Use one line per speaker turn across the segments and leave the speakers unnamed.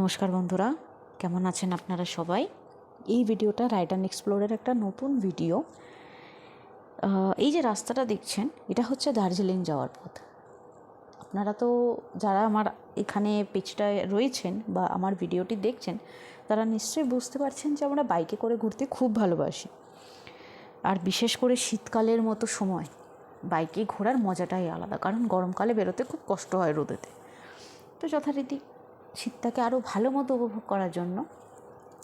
নমস্কার বন্ধুরা, কেমন আছেন আপনারা সবাই? এই ভিডিওটা রাইড অ্যান্ড এক্সপ্লোরের একটা নতুন ভিডিও। এই যে রাস্তাটা দেখছেন, এটা হচ্ছে দার্জিলিং যাওয়ার পথ। আপনারা তো যারা আমার এখানে পেজটায় রয়েছেন বা আমার ভিডিওটি দেখছেন, তারা নিশ্চয়ই বুঝতে পারছেন যে আমরা বাইকে করে ঘুরতে খুব ভালোবাসি। আর বিশেষ করে শীতকালের মতো সময়, বাইকে ঘোরার মজাটাই আলাদা, কারণ গরমকালে বেরোতে খুব কষ্ট হয় রোদেতে। তো যথারীতি শীতটাকে আরও ভালো মতো উপভোগ করার জন্য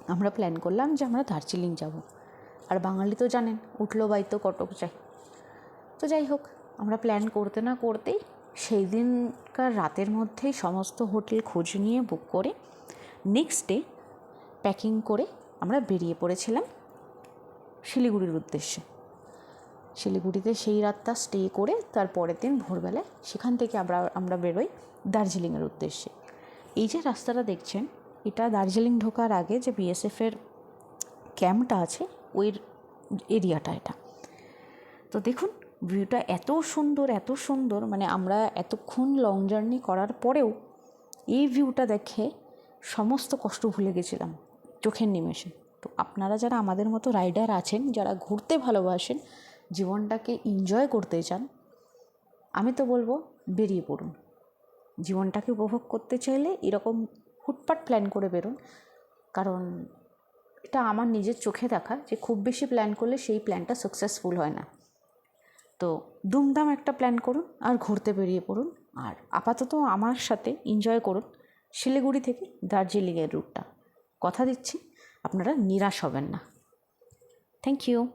আমরা প্ল্যান করলাম যে আমরা দার্জিলিং যাব। আর বাঙালি তো জানেন, উঠল বাইতো কটক যাই। তো যাই হোক, আমরা প্ল্যান করতে না করতেই সেই দিনকার রাতের মধ্যেই সমস্ত হোটেল খোঁজ নিয়ে বুক করে নেক্সট ডে প্যাকিং করে আমরা বেরিয়ে পড়েছিলাম শিলিগুড়ির উদ্দেশ্যে। শিলিগুড়িতে সেই রাতটা স্টে করে তার পরের দিন ভোরবেলায় সেখান থেকে আমরা আমরা বেরোই দার্জিলিংয়ের উদ্দেশ্যে। এই যে রাস্তাটা দেখছেন, এটা দার্জিলিং ঢোকার আগে যে বিএসএফের ক্যাম্পটা আছে, ওই এরিয়াটা এটা। তো দেখুন, ভিউটা এত সুন্দর এত সুন্দর মানে আমরা এতক্ষণ লং জার্নি করার পরেও এই ভিউটা দেখে সমস্ত কষ্ট ভুলে গেছিলাম, চোখের নিমেষে। তো আপনারা যারা আমাদের মতো রাইডার আছেন, যারা ঘুরতে ভালোবাসেন, জীবনটাকে এনজয় করতে চান, আমি তো বলব বেরিয়ে পড়ুন। জীবনটাকে উপভোগ করতে চাইলে এরকম হুটপাট প্ল্যান করে বেরোন। কারণ এটা আমার নিজের চোখে দেখা যে খুব বেশি প্ল্যান করলে সেই প্ল্যানটা সাকসেসফুল হয় না। তো দুমদাম একটা প্ল্যান করুন আর ঘুরতে বেরিয়ে পড়ুন। আর আপাতত আমার সাথে এনজয় করুন শিলিগুড়ি থেকে দার্জিলিংয়ের রুটটা কথা দিচ্ছি, আপনারা নিরাশ হবেন না। Thank you